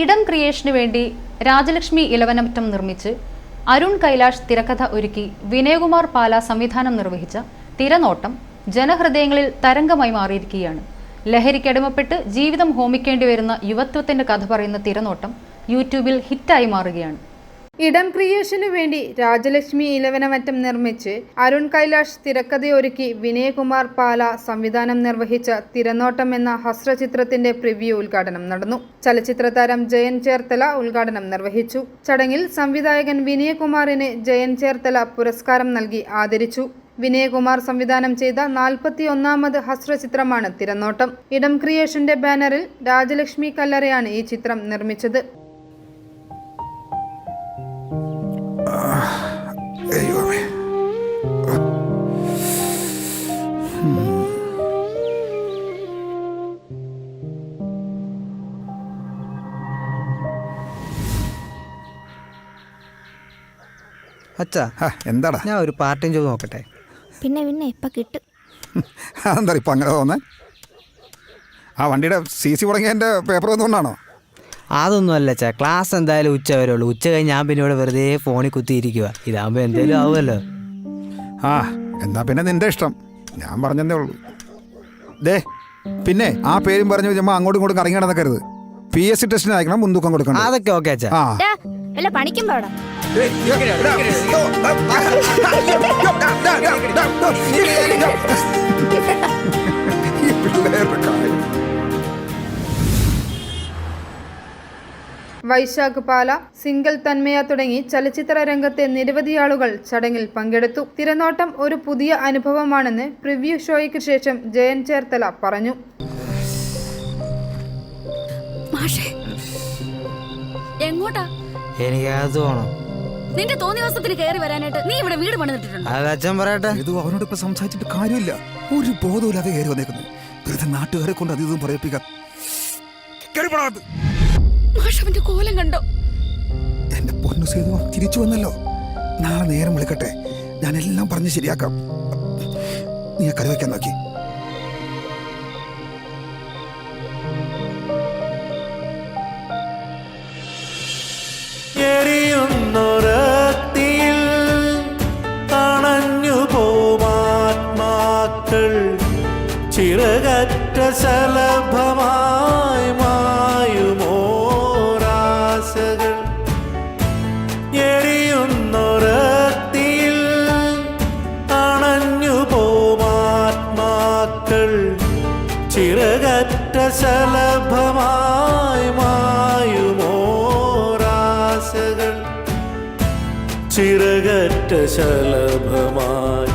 ഇടം ക്രിയേഷന് വേണ്ടി രാജലക്ഷ്മി ഇലവനമറ്റം നിർമ്മിച്ച് അരുൺ കൈലാഷ് തിരക്കഥ ഒരുക്കി വിനയകുമാർ പാല സംവിധാനം നിർവഹിച്ച തിരനോട്ടം ജനഹൃദയങ്ങളിൽ തരംഗമായി മാറിയിരിക്കുകയാണ്. ലഹരിക്കടിമപ്പെട്ട് ജീവിതം ഹോമിക്കേണ്ടി വരുന്ന യുവത്വത്തിന്റെ കഥ പറയുന്ന തിരനോട്ടം യൂട്യൂബിൽ ഹിറ്റായി മാറുകയാണ്. ഇടം ക്രിയേഷനു വേണ്ടി രാജലക്ഷ്മി ഇലവനമറ്റം നിർമ്മിച്ച് അരുൺ കൈലാഷ് തിരക്കഥയൊരുക്കി വിനയകുമാർ പാല സംവിധാനം നിർവഹിച്ച തിരനോട്ടം എന്ന ഹസ്രചിത്രത്തിന്റെ പ്രിവ്യൂ ഉദ്ഘാടനം നടന്നു. ചലച്ചിത്ര താരം ജയൻ ചേർത്തല ഉദ്ഘാടനം നിർവഹിച്ചു. ചടങ്ങിൽ സംവിധായകൻ വിനയകുമാറിന് ജയൻ ചേർത്തല പുരസ്കാരം നൽകി ആദരിച്ചു. വിനയകുമാർ സംവിധാനം ചെയ്ത നാൽപ്പത്തി ഒന്നാമത് ഹസ്രചിത്രമാണ് തിരനോട്ടം. ഇടം ക്രിയേഷന്റെ ബാനറിൽ രാജലക്ഷ്മി കല്ലറയാണ് ഈ ചിത്രം നിർമ്മിച്ചത്. അച്ഛാ എന്താടാ? ഞാൻ ഒരു പാർട്ട് ടൈം ജോബ് നോക്കട്ടെ. പിന്നെ പിന്നെ ഇപ്പൊ കിട്ടും. അതെന്താ ഇപ്പം അങ്ങനെ തോന്നേ? ആ വണ്ടിയുടെ സി സി മുടങ്ങിയതിന്റെ പേപ്പർ വന്നുകൊണ്ടാണോ അതൊന്നും അല്ല അച്ഛാ. ക്ലാസ് എന്തായാലും ഉച്ച വരെ ഉള്ളൂ. ഉച്ച കഴിഞ്ഞ് ഞാൻ പിന്നെ ഇവിടെ വെറുതെ ഫോണിൽ കുത്തിയിരിക്കുക ഇതാകുമ്പോൾ എന്തേലും ആവുമല്ലോ. ആ എന്നാ പിന്നെ നിന്റെ ഇഷ്ടം. ഞാൻ പറഞ്ഞതേ ഉള്ളൂ. ദേ പിന്നെ ആ പേരും പറഞ്ഞു ചുമ്മാ അങ്ങോട്ടും ഇങ്ങോട്ടും കറങ്ങി നടന്നേക്കരുത്. പി എസ് സി ടെസ്റ്റിന് അയക്കണം മുൻതൂക്കം കൊടുക്കണം. അതൊക്കെ ഓക്കെ അച്ഛാ. ആ. വല്ല പണിക്കും പോടാ. വൈശാഖ് പാല സിംഗിൾ തന്മയ തുടങ്ങി ചലച്ചിത്ര രംഗത്തെ നിരവധി ആളുകൾ ചടങ്ങിൽ പങ്കെടുത്തു. തിരനോട്ടം ഒരു പുതിയ അനുഭവമാണെന്ന് പ്രിവ്യൂ ഷോയ്ക്ക് ശേഷം ജയൻ ചേർത്തല പറഞ്ഞു. എങ്ങോട്ടാ? എനിക്ക് അത് വേണം നിന്റെ തോന്നിയ ദിവസത്തിൽ കയറി വരാനായിട്ട് നീ ഇവിടെ വീട് പണിതിട്ടുണ്ട് അത് അച്ഛൻ പറയട്ടെ. ഇത് അവനോട് ഇപ്പൊ സംസാരിച്ചിട്ട് കാര്യമില്ല. ഒരു ബോധമില്ലാതെ കയറി വന്നേക്കുന്നു. വെറുതെ നാട്ടുകാരെ കൊണ്ട് അത് ഇതും പറയിപ്പിക്കാൻ കേറിപ്പോടാ മാഷ് അവന്റെ കോലം കണ്ടോ? എന്റെ പൊന്നു സേതു തിരിച്ചു വന്നല്ലോ. നാളെ നേരം വിളിക്കട്ടെ. ഞാൻ എല്ലാം പറഞ്ഞ് ശരിയാക്കാം. നീ കരുവയ്ക്കാൻ നോക്കി. ചിറകറ്റ സലഭമായി മായുമോരാസകൾ എരിയുന്നൊരത്തിയിൽ അണഞ്ഞു പോമാത്മാക്കൾ ചിറകറ്റ സലഭമായി മായുമോരാസകൾ ചിറകറ്റ ശലഭമായി